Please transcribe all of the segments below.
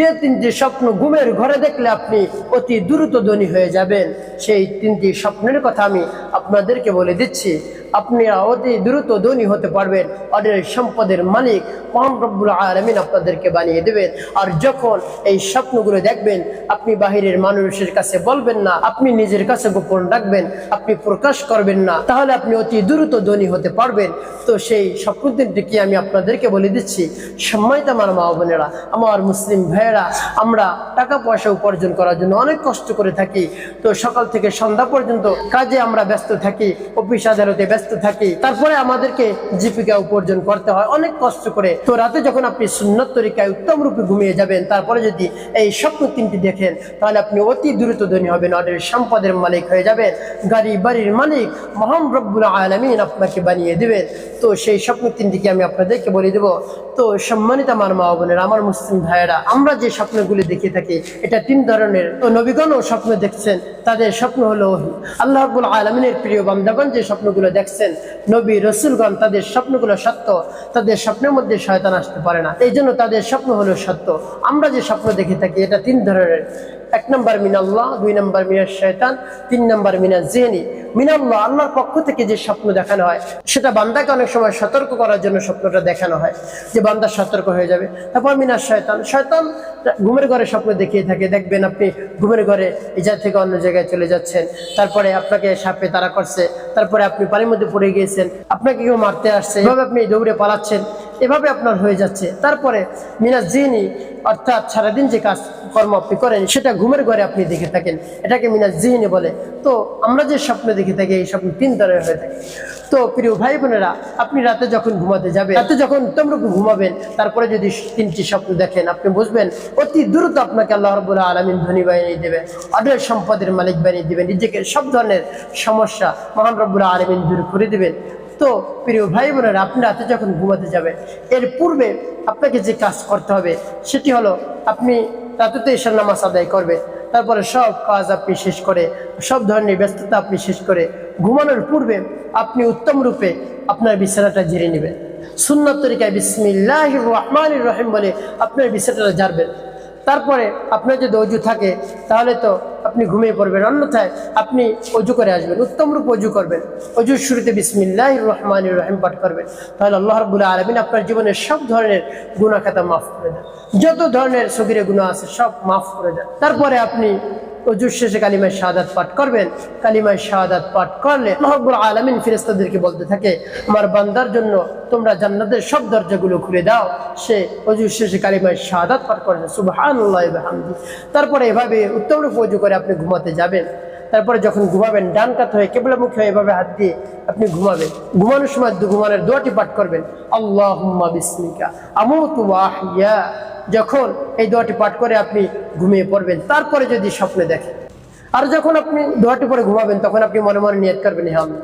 যে তিনটি স্বপ্ন ঘুমের ঘরে দেখলে আপনি অতি দ্রুত ধনী হয়ে যাবেন। সেই তিনটি স্বপ্নের কথা আমি আপনাদেরকে বলে দিচ্ছি। আপনি অতি দ্রুত ধনী হতে পারবেন। অনেক সম্পদের মালিক মহান রব্বুল আলমিন আপনাদেরকে বানিয়ে দেবেন। আর যখন এই স্বপ্নগুলো দেখবেন, আপনি বাহিরের মানুষের কাছে বলবেন না, আপনি নিজের কাছে গোপন রাখবেন, আপনি প্রকাশ করবেন না, তাহলে আপনি অতি দ্রুত ধনী হতে পারবেন। তো সেই স্বপ্ন তিনটি কি আমি আপনাদেরকে বলে দিচ্ছি। সম্মানিত আমার মা বোনেরা, আমার মুসলিম ভাইয়েরা, আমরা টাকা পয়সা উপার্জন করার জন্য অনেক কষ্ট করে থাকি। তো সকাল থেকে সন্ধ্যা পর্যন্ত কাজে আমরা ব্যস্ত থাকি, অফিস আদালতে ব্যস্ত থাকি, তারপরে আমাদেরকে জীবিকা উপার্জন করতে হয় অনেক কষ্ট করে। তো রাতে যখন আপনি সুন্নত তরিকায় উত্তম রূপে ঘুমিয়ে যাবেন, তারপরে যদি এই স্বপ্ন তিনটি দেখেন, তাহলে আপনি অতি দ্রুত ধনী হবেন অনেক সম্পদের মালিক হয়ে যাবেন, গাড়ি বাড়ির মালিক, মহান রব্বুল আলমিন আপনাকে বানিয়ে দিবেন। তো সেই স্বপ্ন তিনটিকে আমি আপনাদেরকে বলে দেব। তো সম্মানিত আমার মা বোনের, আমার মুসলিম ভাইয়েরা, আমরা যে স্বপ্নগুলি দেখে থাকি, এটা তিন ধরনের। তো নবীগণও স্বপ্ন দেখছেন, তাদের স্বপ্ন হলো ওহী। আল্লাহ রব্বুল আলমিনের প্রিয় বান্দাগণ যে স্বপ্নগুলো দেখছেন নবী, রসুলগণ তাদের স্বপ্নগুলো সত্য, তাদের স্বপ্নের মধ্যে শয়তান আসতে পারে না। এই জন্য তাদের স্বপ্ন হলো সত্য। আমরা যে স্বপ্ন দেখে থাকি, এটা তিন ধরনের এক নম্বর মিনাল্লাহ দুই নম্বর মিনার শয়তান তিন নম্বর মিনার জেনি মিনাল্লাহ আল্লাহর পক্ষ থেকে যে স্বপ্ন দেখানো হয়, সেটা বান্দাকে অনেক সময় সতর্ক করার জন্য স্বপ্নটা দেখানো হয়, যে বান্দা সতর্ক হয়ে যাবে। তারপর মিনার শয়তান শয়তান ঘুমের ঘরে স্বপ্ন দেখিয়ে থাকে, দেখবেন আপনি ঘুমের ঘরে এই জায়গা থেকে অন্য জায়গায় চলে যাচ্ছেন, তারপরে আপনাকে সাপে তারা করছে, তারপরে আপনি পানির মধ্যে পড়ে গিয়েছেন, আপনাকে কেউ মারতে আসছে, এভাবে আপনি দৌড়ে পালাচ্ছেন। এভাবে আপনার হয়ে যাচ্ছে। তারপরে মিনাজ জিনি অর্থাৎ সারাদিন যে কাজ, কর্ম আপনি করেন, সেটা ঘুমের ঘরে আপনি দেখে থাকেন। এটাকে মিনাজ জিহিনি বলে। তো আমরা যে স্বপ্ন দেখে থাকি, এই স্বপ্ন তিন ধরনের হয়ে থাকে। তো প্রিয় ভাই বোনেরা, আপনি রাতে যখন ঘুমাতে যাবেন, রাতে যখন তোমরূপ ঘুমাবেন, তারপরে যদি তিনটি স্বপ্ন দেখেন, আপনি বুঝবেন অতি দ্রুত আপনাকে আল্লাহ রবুল্লাহ আলমিন ধনী বানিয়ে দেবেন অনেক সম্পদের মালিক বানিয়ে দেবেন, নিজেকে সব ধরনের সমস্যা মহান রব্বুল্লাহ আলমিন দূর করে দেবেন। তো প্রিয় ভাই বোনেরা, আপনি রাতে যখন ঘুমাতে যাবেন, এর পূর্বে আপনাকে যে কাজ করতে হবে, সেটি হলো আপনি রাতেতে এসে নামাজ আদায় করবেন। তারপরে সব কাজ আপনি শেষ করে, সব ধরনের ব্যস্ততা আপনি শেষ করে, ঘুমানোর পূর্বে আপনি উত্তম রূপে আপনার বিছানাটা ঝেড়ে নেবেন। সুন্নত তরিকায় বিসমিল্লাহ রহমান রহিম বলে আপনার বিছানাটা ঝাড়বেন। তারপরে আপনার যদি অজু থাকে, তাহলে তো আপনি ঘুমিয়ে পড়বেন। অন্যথায় আপনি অজু করে আসবেন, উত্তম রূপ অজু করবেন। অজুর শুরুতে বিসমিল্লাহ রহমান রহিম পাঠ করবেন। তাহলে আল্লাহ রবুল্লাহ আলমিন আপনার জীবনের সব ধরনের গুণাখাতা মাফ করে দেন। যত ধরনের সগিরে গুণা আছে সব মাফ করে দেন। তারপরে আপনি অজুর শেষে কালিমায় শাহাদাত পাঠ করবেন। কালিমায় শাহাদাত পাঠ করলে মহব্বুল আলমিন ফিরেস্তাদেরকে বলতে থাকে, আমার বান্দার জন্য তোমরা জান্নাতের সব দরজাগুলো খুলে দাও। সে অজুর শেষে কালিমায় শাহাদাত পাঠ সুবহানাল্লাহ হামদি তারপরে এভাবে উত্তম রূপে অজু করে আপনি ঘুমাতে যাবেন। তারপরে যখন ঘুমাবেন, ডান কাত হয়ে কেবলামুখী হয়ে এভাবে হাত দিয়ে আপনি ঘুমাবেন। ঘুমানোর সময় ঘুমানোর দোয়াটি পাঠ করবেন আল্লাহ বিসমিকা ওয়াহিয়া। যখন এই দোয়াটি পাঠ করে আপনি ঘুমিয়ে পড়বেন তারপরে যদি স্বপ্নে দেখেন। আর যখন আপনি দোয়াটি পরে ঘুমাবেন তখন আপনি মনে মনে নিয়ত করবেন হে আল্লাহ,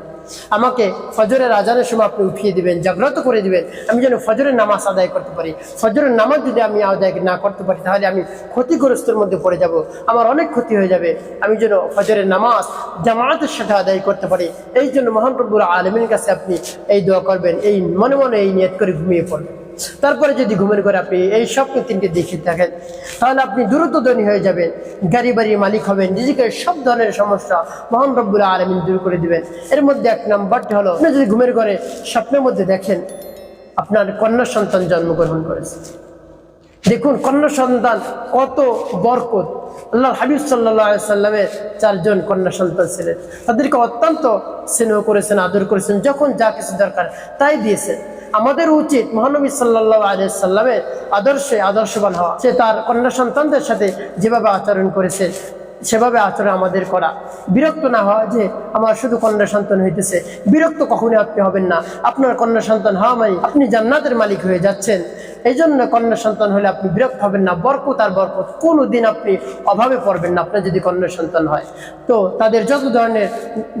আমাকে ফজরের আজানের সময় আপনি উঠিয়ে দিবেন জাগ্রত করে দিবেন। আমি যেন ফজরের নামাজ আদায় করতে পারি। ফজরের নামাজ যদি আমি আদায় না করতে পারি তাহলে আমি ক্ষতিগ্রস্তের মধ্যে পড়ে যাব। আমার অনেক ক্ষতি হয়ে যাবে। আমি যেন ফজরের নামাজ জামায়াতের সাথে আদায় করতে পারি। এই জন্য মহান প্রভুর আলমীর কাছে আপনি এই দোয়া করবেন। এই মনে মনে এই নিয়ত করে ঘুমিয়ে পড়বেন। তারপরে যদি ঘুমের ঘরে আপনি এই স্বপ্ন তিনটে দেখে থাকেন, তাহলে আপনি দ্রুত ধনী হয়ে যাবেন গাড়ি বাড়ির মালিক হবেন, নিজেকে সব ধরনের সমস্যা মহান রব্বুল আলমিন দূর করে দিবেন। এর মধ্যে এক নাম্বারটি হলো, আপনি যদি ঘুমের ঘরে স্বপ্নের মধ্যে দেখেন, আপনার কন্যা সন্তান জন্মগ্রহণ করেছে। দেখুন, কন্যা সন্তান কত বরকত। আল্লাহ হাবিব সাল্লাহ সাল্লামের চারজন কন্যা সন্তান ছিলেন। তাদেরকে অত্যন্ত স্নেহ করেছেন, আদর করেছেন, যখন যা কিছু দরকার তাই দিয়েছেন। আমাদের উচিত মহানবী সাল্লাহ আলিয়া সাল্লামের আদর্শে আদর্শবান হওয়া। সে তার কন্যা সন্তানদের সাথে যেভাবে আচরণ করেছে, সেভাবে আচরণ আমাদের করা। বিরক্ত না হওয়া যে আমার শুধু কন্যা সন্তান হইতেছে। বিরক্ত কখনই আপনি হবেন না। আপনার কন্যা সন্তান হওয়া মানে আপনি জান্নাতের মালিক হয়ে যাচ্ছেন। এই জন্য কন্যা সন্তান হলে আপনি বিরক্ত হবেন না, বরকত আর বরকত। কোনো দিন আপনি অভাবে পড়বেন না, আপনার যদি কন্যা সন্তান হয়। তো তাদের যত ধরনের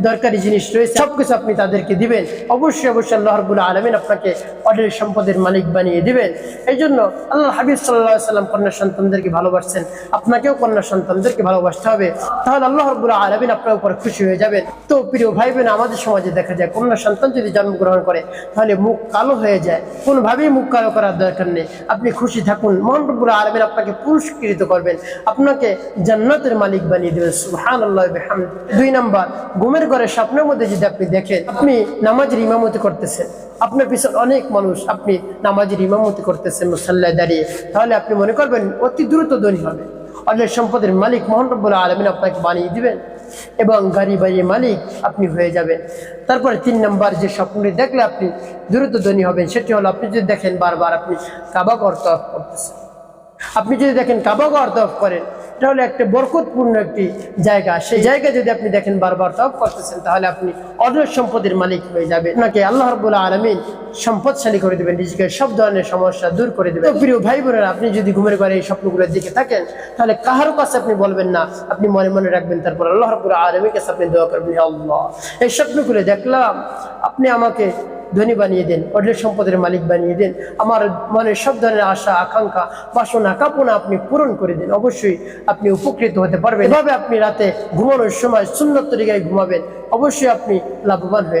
দরকারি জিনিস রয়েছে সব কিছু আপনি তাদেরকে দিবেন। অবশ্যই অবশ্যই আল্লাহরবুল্লাহ আলমিন আপনাকে অনেক সম্পদের মালিক বানিয়ে দিবেন এই জন্য আল্লাহ হাবিব সাল্লাহ সাল্লাম কন্যা সন্তানদেরকে ভালোবাসছেন। আপনাকেও কন্যা সন্তানদেরকে ভালোবাসতে হবে। তাহলে আল্লাহ রবুল্লা আলমিন আপনার উপর খুশি হয়ে যাবেন। তো প্রিয় ভাই বোন আমাদের সমাজে দেখা যায়, কন্যা সন্তান যদি জন্মগ্রহণ করে, তাহলে মুখ কালো হয়ে যায়। কোনোভাবেই মুখ কালো করার দরকার নেই। আপনি খুশি থাকুন। মোহাম্মদুল আলমের আপনাকে পুরস্কৃত করবেন। আপনাকে জান্নাতের মালিক বানিয়ে দেবেন। সুহান আল্লাহ দুই নাম্বার, ঘুমের ঘরে স্বপ্নের মধ্যে যদি আপনি দেখেন, আপনি নামাজের ইমামতি করতেছেন, আপনার পিছনে অনেক মানুষ আপনি নামাজের ইমামতি করতেছেন, মুসাল্লায় দাঁড়িয়ে, তাহলে আপনি মনে করবেন অতি দ্রুত ধনী হবে। অনেক সম্পদের মালিক মোহন রব্বুল আলমিন আপনাকে বানিয়ে দিবেন এবং গাড়ি বাড়ির মালিক আপনি হয়ে যাবেন। তারপরে তিন নম্বর যে স্বপ্নটি দেখলে আপনি দ্রুত ধনী হবেন, সেটি হলো আপনি যদি দেখেন বারবার আপনি কাবা অর্থ করতেছেন। আপনি যদি দেখেন কাবা অর্থ করেন এটা হলো একটা বরকতপূর্ণ একটি জায়গা। সেই জায়গায় যদি আপনি দেখেন বারবার তফ করতেছেন, তাহলে আপনি অনেক সম্পদের মালিক হয়ে যাবে নাকি আল্লাহ রবুল্লাহ আলমিন সম্পদশালী করে দেবেন, নিজেকে সব ধরনের সমস্যা দূর করে দেবেন। প্রিয় ভাই বোনেরা আপনি যদি ঘুমের ঘরে এই স্বপ্নগুলোর দিকে থাকেন, তাহলে কাহার কাছে আপনি বলবেন না, আপনি মনে মনে রাখবেন, তারপর আল্লাহ রবুল্লাহ আলমীর কাছে আপনি দোয়া করবেন আল্লাহ। এই স্বপ্নগুলো দেখলাম, আপনি আমাকে ধনী বানিয়ে দেন অঢেল সম্পদের মালিক বানিয়ে দেন, আমার মনের সব ধরনের আশা, আকাঙ্ক্ষা, বাসনা কাপনা আপনি পূরণ করে দেন। অবশ্যই আপনি উপকৃত হতে পারবেন। এভাবে আপনি রাতে ঘুমানোর সময় সুন্দর তরিকায় ঘুমাবেন। অবশ্যই আপনি লাভবান হয়ে